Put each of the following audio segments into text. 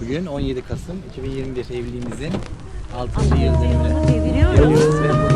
Bugün 17 Kasım 2021 evliliğimizin 6. yıl dönümünü. Geliyoruz ve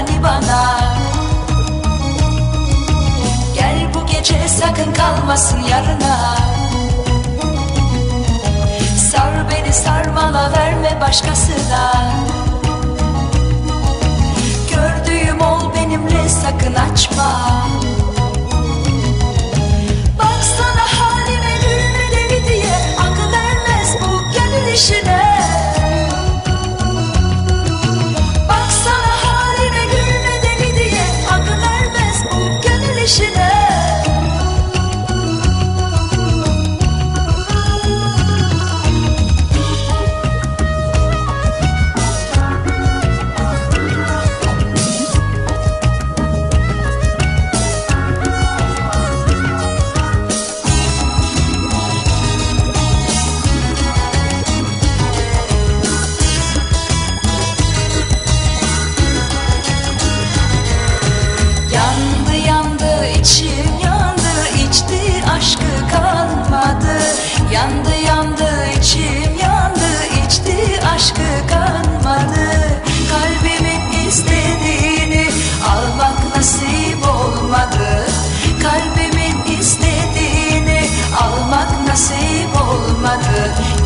hani bana? Gel bu gece sakın kalmasın yarına. Sar beni sarmala verme başkasına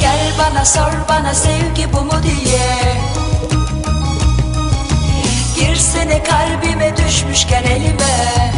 Gel bana sor bana sevgi bu mu diye. Girsene kalbime düşmüşken elime